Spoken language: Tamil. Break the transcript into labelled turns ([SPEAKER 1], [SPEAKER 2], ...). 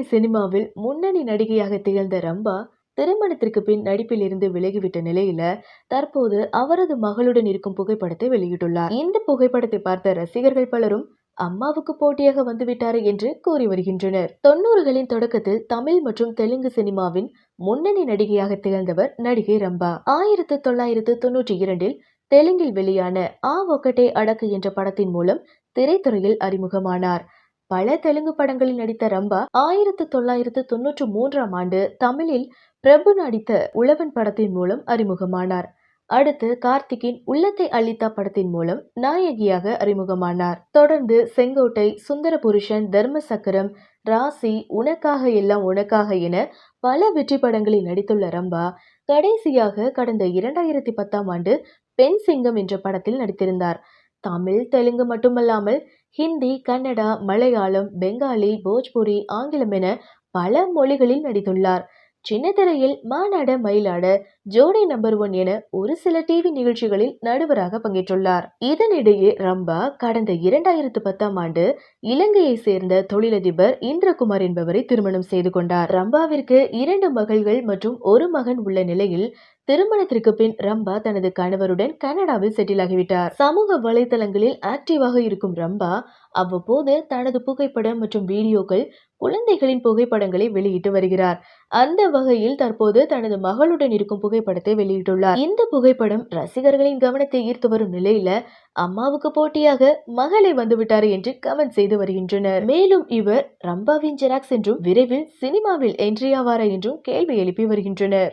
[SPEAKER 1] சினிமாவில் முன்னணி நடிகையாக திகழ்ந்த ரம்பா திருமணத்திற்கு பின் நடிப்பில் இருந்து விலகிவிட்ட நிலையில தற்போது அவரது மகளுடன் இருக்கும் புகைப்படத்தை வெளியிட்டுள்ளார். இந்த புகைப்படத்தை பார்த்த ரசிகர்கள் பலரும் அம்மாவுக்கு போட்டியாக வந்துவிட்டாரு என்று கூறி வருகின்றனர். தொண்ணூறுகளின் தொடக்கத்தில் தமிழ் மற்றும் தெலுங்கு சினிமாவின் முன்னணி நடிகையாக திகழ்ந்தவர் நடிகை ரம்பா. ஆயிரத்து தொள்ளாயிரத்து தொன்னூற்றி இரண்டில் தெலுங்கில் வெளியான ஆ ஒக்கட்டே அடக்கு என்ற படத்தின் மூலம் திரைத்துறையில் அறிமுகமானார். பல தெலுங்கு படங்களில் நடித்த ரம்பா ஆயிரத்து தொள்ளாயிரத்து தொன்னூற்று மூன்றாம் ஆண்டு தமிழில் பிரபு நடித்த உழவன் படத்தின் மூலம் அறிமுகமானார். அடுத்து கார்த்திக்கின் உள்ளத்தை அளித்தா படத்தின் மூலம் நாயகியாக அறிமுகமானார். தொடர்ந்து செங்கோட்டை சுந்தர புருஷன் தர்ம சக்கரம் ராசி உனக்காக எல்லாம் உனக்காக என பல வெற்றி படங்களில் நடித்துள்ள ரம்பா கடைசியாக கடந்த இரண்டாயிரத்தி பத்தாம் ஆண்டு பெண் சிங்கம் என்ற படத்தில் நடித்திருந்தார். தமிழ் தெலுங்கு மட்டுமல்லாமல் ஹிந்தி கன்னடா மலையாளம் பெங்காலி போஜ்புரி ஆங்கிலம் என பல மொழிகளில் நடித்துள்ளார். சின்னத்திரையில் மாநாட மயிலாட ஜோடி நம்பர் ஒன் என ஒரு சில டிவி நிகழ்ச்சிகளில் நடுவராக பங்கேற்றுள்ளார். இதனிடையே ரம்பா கடந்த இரண்டாயிரத்து பத்தாம் ஆண்டு இலங்கையை சேர்ந்த தொழிலதிபர் இந்திரகுமார் என்பவரை திருமணம் செய்து கொண்டார். ரம்பாவிற்கு இரண்டு மகள்கள் மற்றும் ஒரு மகன் உள்ள நிலையில் திருமணத்திற்கு பின் ரம்பா தனது கணவருடன் கனடாவில் செட்டில் ஆகிவிட்டார். சமூக வலைதளங்களில் ஆக்டிவாக இருக்கும் ரம்பா அவ்வப்போது தனது புகைப்படம் மற்றும் வீடியோக்கள் குழந்தைகளின் புகைப்படங்களை வெளியிட்டு வருகிறார். அந்த வகையில் தற்போது தனது மகளுடன் இருக்கும் புகைப்படத்தை வெளியிட்டுள்ளார். இந்த புகைப்படம் ரசிகர்களின் கவனத்தை ஈர்த்து வரும் நிலையில அம்மாவுக்கு போட்டியாக மகளை வந்துவிட்டார் என்று கமெண்ட் செய்து வருகின்றனர். மேலும் இவர் ரம்பாவின் ஜெராக்ஸ் என்றும் விரைவில் சினிமாவில் என்ட்ரி ஆவாரா என்றும் கேள்வி எழுப்பி வருகின்றனர்.